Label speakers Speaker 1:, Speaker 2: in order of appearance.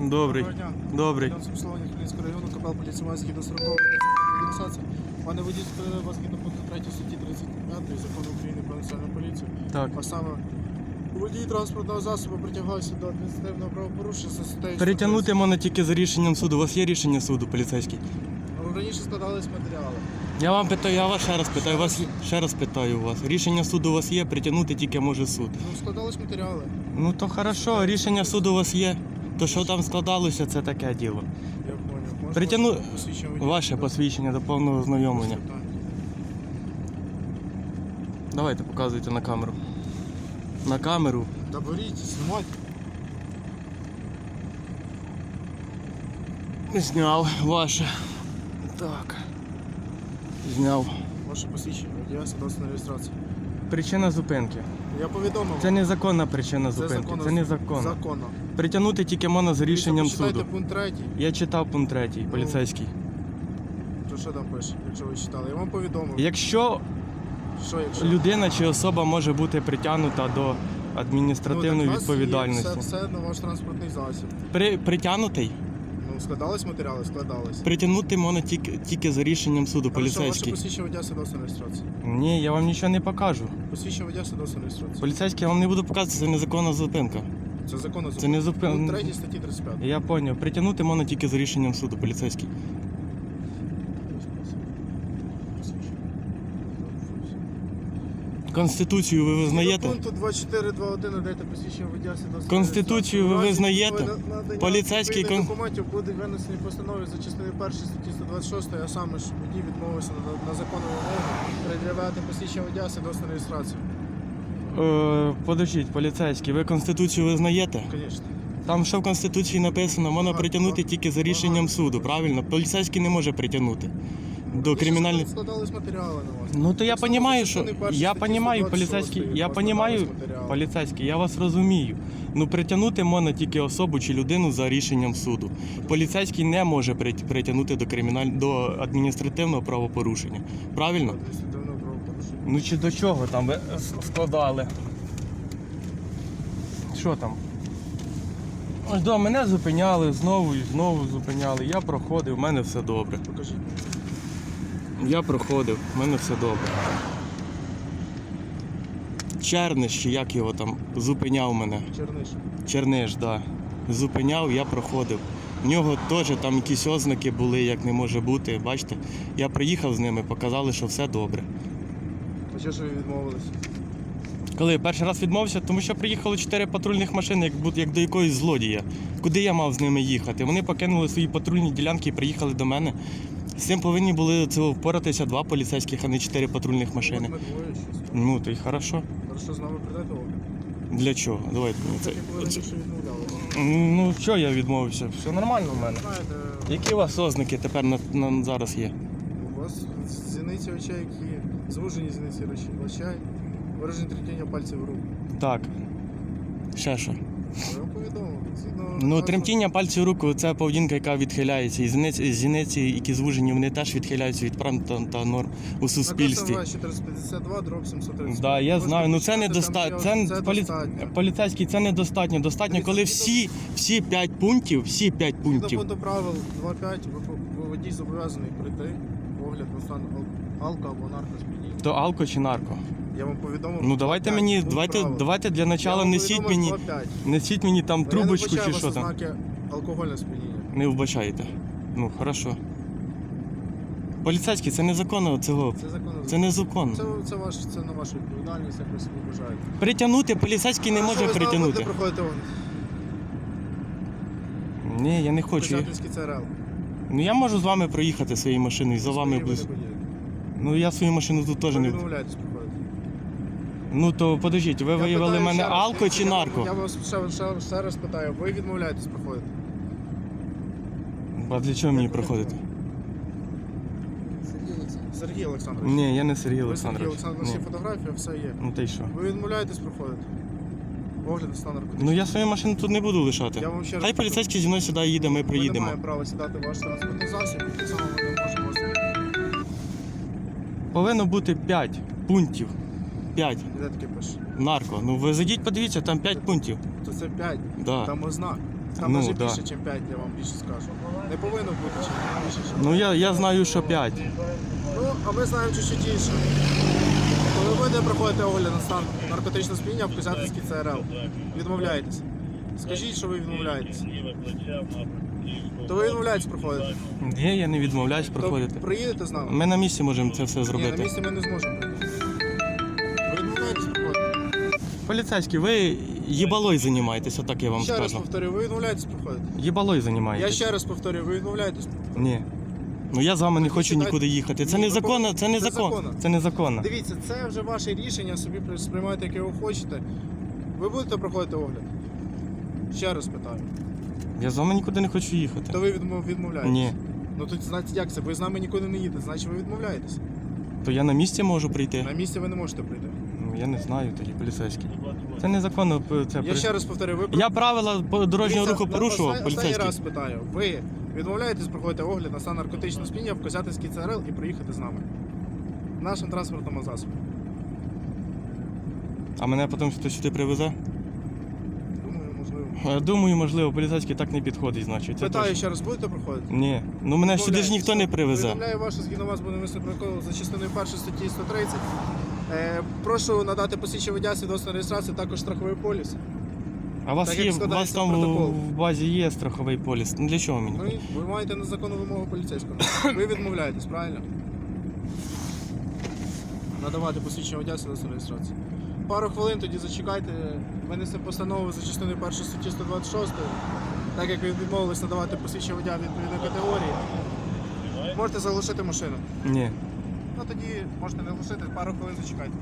Speaker 1: Добрий.
Speaker 2: Дня.
Speaker 1: Добрий.
Speaker 2: Фінансове обслуговування Хмельницького району, капел поліції має згідно строкової фіксації. Пане водій, вас згідно пункту 3 статті 35 закону України про національну поліцію.
Speaker 1: Так.
Speaker 2: А саме водій транспортного засобу притягався до адміністративного правопорушення за статтею.
Speaker 1: Перетягнути можна тільки за рішенням суду. У вас є рішення суду, поліцейський?
Speaker 2: 130. Ну, Раніше складались матеріали.
Speaker 1: Я вам питаю, я вас ще раз питаю, вас ще раз питаю у вас. Рішення суду у вас є, притягнути тільки може суд.
Speaker 2: Ну, складались матеріали.
Speaker 1: Ну то хорошо, рішення суду у вас є. То що там складалося, це таке діло.
Speaker 2: Я. Можна
Speaker 1: Притягну-
Speaker 2: ваше посвідчення
Speaker 1: до повного ознайомлення. Давайте показуйте на камеру. На камеру.
Speaker 2: Та беріть, знімайте.
Speaker 1: Зняв ваше. Так. Зняв.
Speaker 2: Ваше посвідчення водія, свідоцтво на реєстрацію.
Speaker 1: Причина зупинки.
Speaker 2: Я повідомив.
Speaker 1: Це незаконна причина
Speaker 2: Це
Speaker 1: зупинки.
Speaker 2: законно.
Speaker 1: Це незаконно.
Speaker 2: Законно.
Speaker 1: Притягнути тільки можна за рішенням
Speaker 2: Почитайте
Speaker 1: суду.
Speaker 2: пункт 3.
Speaker 1: Я читав пункт третій, поліцейський.
Speaker 2: То що там пише, якщо ви читали? Я вам повідомив.
Speaker 1: Якщо
Speaker 2: Що якщо?
Speaker 1: людина чи особа може бути притягнута до адміністративної
Speaker 2: Ну, так у
Speaker 1: відповідальності.
Speaker 2: Все, все на ваш транспортний засіб.
Speaker 1: При, притягнутий,
Speaker 2: Ну, складались матеріали, складались.
Speaker 1: притягнути можна тільки, тільки за рішенням суду,
Speaker 2: поліцейський. ваше посвідчення водія свідоцтво реєстрації.
Speaker 1: Ні, я вам нічого не покажу.
Speaker 2: Посвідчення водія свідоцтво реєстрації.
Speaker 1: Поліцейський я вам не буду показувати, це незаконна зупинка.
Speaker 2: Це законно
Speaker 1: Це не зупинка.
Speaker 2: Ну, третій статті 35.
Speaker 1: Я зрозумів. Притягнути можна тільки за рішенням суду, поліцейський. Конституцію ви визнаєте?
Speaker 2: Пункту 2421 надайте посвідчення водія свідоцтво.
Speaker 1: Конституцію ви визнаєте? Поліцейський кон-
Speaker 2: документів буде винесені постанови за частиною 1 статті 126, а саме ж водій відмовився на, на законну вимогу пред'являти посвідчення водія свідоцтво на реєстрацію.
Speaker 1: Е, подождіть, поліцейський, ви Конституцію визнаєте?
Speaker 2: Звісно.
Speaker 1: Там що в Конституції написано, можна притягнути тільки за рішенням суду, правильно? Поліцейський не може притягнути. До
Speaker 2: ж складались матеріали на вас.
Speaker 1: Ну то я розумію, що я розумію,
Speaker 2: 126
Speaker 1: поліцейський, я розумію, поліцейський, я вас розумію. Ну притягнути можна тільки особу чи людину за рішенням суду. Поліцейський не може притягнути до криміналь... до адміністративного правопорушення. Правильно?
Speaker 2: Адміністративного правопорушення.
Speaker 1: Ну чи до чого там ви складали? Що там? Ось до мене зупиняли, знову і знову зупиняли. Я проходив, в мене все добре.
Speaker 2: Покажіть.
Speaker 1: Я проходив, в мене все добре. Черниш, чи як його там, зупиняв мене.
Speaker 2: Черниш.
Speaker 1: Черниш, так. Да. Зупиняв, я проходив. В нього теж там якісь ознаки були, як не може бути. Бачите, я приїхав з ними, показали, що все добре.
Speaker 2: А що ж ви відмовились?
Speaker 1: Коли я перший раз відмовився, тому що приїхало чотири патрульних машини, як, як до якоїсь злодія. Куди я мав з ними їхати? Вони покинули свої патрульні ділянки і приїхали до мене. З цим повинні були це впоратися два поліцейських, а не чотири патрульних машини. Ну, то й хорошо.
Speaker 2: Хорошо, з нами вам?
Speaker 1: Для чого? Давайте мені це.
Speaker 2: Відмовлялися.
Speaker 1: Ну, що я відмовився? Все нормально в мене. Які у вас ознаки тепер на, на зараз є?
Speaker 2: у вас зіниці очей, які звужені зіниці очей, виражені тремтіння пальців рук.
Speaker 1: Так. Ще що?
Speaker 2: Я вам повідомив. Згідно
Speaker 1: Ну, тремтіння пальців рук це поведінка, яка відхиляється. І зіниці, зіниці, які звужені, вони теж відхиляються від прав та, та норм у суспільстві.
Speaker 2: Наказ 452, дроб 730.
Speaker 1: Да, я
Speaker 2: Можете
Speaker 1: знаю. Ну це
Speaker 2: там є-
Speaker 1: Це,
Speaker 2: це
Speaker 1: полі...
Speaker 2: достатньо.
Speaker 1: поліцейський, це недостатньо. Достатньо, коли всі, всі п'ять пунктів, всі п'ять
Speaker 2: Згідно
Speaker 1: пунктів.
Speaker 2: пункту правил 2.5, ви, ви водій зобов'язаний прийти огляд на стан ал- алко або наркосп'яніння.
Speaker 1: То алко чи нарко?
Speaker 2: Я вам повідомив.
Speaker 1: Ну давайте
Speaker 2: 2.5,
Speaker 1: мені, давайте, давайте для начала несіть мені, несіть мені там
Speaker 2: Ну,
Speaker 1: трубочку
Speaker 2: я не
Speaker 1: чи
Speaker 2: вбачаю
Speaker 1: що там.
Speaker 2: ознаки алкогольного сп'яніння.
Speaker 1: Не вбачаєте. Ну, хорошо. Поліцейський, це незаконно цього.
Speaker 2: Це законно.
Speaker 1: Це незаконно.
Speaker 2: Це, це, ваш, це на вашу відповідальність, як ви собі бажаєте.
Speaker 1: Притягнути поліцейський не може
Speaker 2: ви
Speaker 1: притягнути.
Speaker 2: проходити огляд?
Speaker 1: Ні, я не хочу.
Speaker 2: Козятинський ЦРЛ.
Speaker 1: Ну я можу з вами проїхати своєю машиною, за вами близько. Ну я свою машину тут теж не.
Speaker 2: відмовляєтесь.
Speaker 1: Ну то подождіть, ви
Speaker 2: Я
Speaker 1: виявили
Speaker 2: питаю
Speaker 1: мене
Speaker 2: ще раз.
Speaker 1: алко чи
Speaker 2: Я-
Speaker 1: нарко?
Speaker 2: Я вас ще, ще, ще раз питаю, ви відмовляєтесь проходити?
Speaker 1: А для чого мені проходити?
Speaker 2: Сергій Олександрович. Сергій Олександрович.
Speaker 1: Ні, я не Сергій
Speaker 2: Ви Сергій
Speaker 1: Олександрович.
Speaker 2: Олександрович,
Speaker 1: Ні.
Speaker 2: всі фотографії, все є.
Speaker 1: Ну та й що?
Speaker 2: Ви відмовляєтесь проходити? Огляд стан наркотичних.
Speaker 1: Ну я свою машину тут не буду лишати.
Speaker 2: Я вам ще раз
Speaker 1: Хай
Speaker 2: кажу.
Speaker 1: поліцейський зі мною сюди їде, ми
Speaker 2: Ми
Speaker 1: приїдемо.
Speaker 2: не маємо права сідати в ваш транспортний засіб, і так само ми не можемо вас
Speaker 1: Повинно бути 5 пунктів. 5.
Speaker 2: Де таке пише?
Speaker 1: Нарко. Ну ви зайдіть, подивіться, там 5 пунктів.
Speaker 2: То це 5.
Speaker 1: Да.
Speaker 2: Там ознак. Там
Speaker 1: Ну,
Speaker 2: навіть
Speaker 1: да.
Speaker 2: більше, ніж 5, я вам більше скажу. Не повинно бути чим більше, ніж
Speaker 1: Ну я, я знаю, що 5.
Speaker 2: Ну, а ми знаємо чуть-чуть інше. Коли ви будете проходити огляд на стан наркотичного сп'яніння в Козятинській ЦРЛ, відмовляєтесь. Скажіть, що ви відмовляєтесь. То ви відмовляєтесь проходити.
Speaker 1: Ні, я не відмовляюсь
Speaker 2: То приїдете з нами?
Speaker 1: Ми на місці можемо це все
Speaker 2: Ні, на
Speaker 1: зробити.
Speaker 2: місці ми не зможемо прийти.
Speaker 1: Поліцейські, ви їбалой займаєтесь, отак я вам
Speaker 2: ще раз
Speaker 1: скажу.
Speaker 2: повторюю, ви відмовляєтесь проходити.
Speaker 1: Їбалой
Speaker 2: Я ще раз повторюю, ви відмовляєтесь.
Speaker 1: Ні. Ну я з вами не хочу
Speaker 2: сідайте.
Speaker 1: нікуди їхати. Це
Speaker 2: Ні,
Speaker 1: незаконно, це
Speaker 2: це
Speaker 1: незаконно.
Speaker 2: законно.
Speaker 1: Це незаконно.
Speaker 2: Дивіться, це вже ваше рішення, собі при- сприймайте, яке ви хочете. Ви будете проходити огляд? Ще раз питаю.
Speaker 1: Я з вами нікуди не хочу їхати.
Speaker 2: То ви відмов- відмовляєтесь?
Speaker 1: Ні.
Speaker 2: Ну тут значить як це? Ви з нами нікуди не їдете, значить ви відмовляєтесь.
Speaker 1: То я на місці можу прийти.
Speaker 2: На місці ви не можете прийти.
Speaker 1: Я не знаю тоді, поліцейський. Це незаконно. Це
Speaker 2: Я
Speaker 1: при-
Speaker 2: ще раз повторюю, ви
Speaker 1: Я правила дорожнього
Speaker 2: Дивіться,
Speaker 1: руху порушував,
Speaker 2: останній- Останній
Speaker 1: поліцейський.
Speaker 2: раз питаю. Ви відмовляєтесь проходити огляд на стан наркотичного сп'яніння в Козятинській ЦРЛ і приїхати з нами? В нашому транспортному засобі.
Speaker 1: А мене потім хтось сюди привезе?
Speaker 2: Думаю, можливо.
Speaker 1: Я думаю, можливо, поліцейський так не підходить, значить. Це
Speaker 2: Питаю
Speaker 1: точно.
Speaker 2: ще раз, будете проходити?
Speaker 1: Ні. Ну мене сюди ж ніхто не привезе.
Speaker 2: Повідомляю ваше згідно вас буде висновок за частиною 1 статті 130. Е, прошу надати посвідчення водія свідоцтво реєстрації, також страховий поліс.
Speaker 1: А у вас
Speaker 2: Так,
Speaker 1: є, у вас
Speaker 2: складається
Speaker 1: там
Speaker 2: протокол.
Speaker 1: в базі є страховий поліс. Ну для чого мені?
Speaker 2: Ви, ви маєте незаконну вимогу поліцейського. Ви відмовляєтесь, правильно? Надавати посвідчення водія свідоцтво реєстрації. Пару хвилин тоді зачекайте, винесе постанову за частиною 1 статті 126, так як ви відмовились надавати посвідчення водія відповідної категорії. Можете заглушити машину.
Speaker 1: Ні.
Speaker 2: Ну тоді можете не глушити, пару хвилин зачекайте.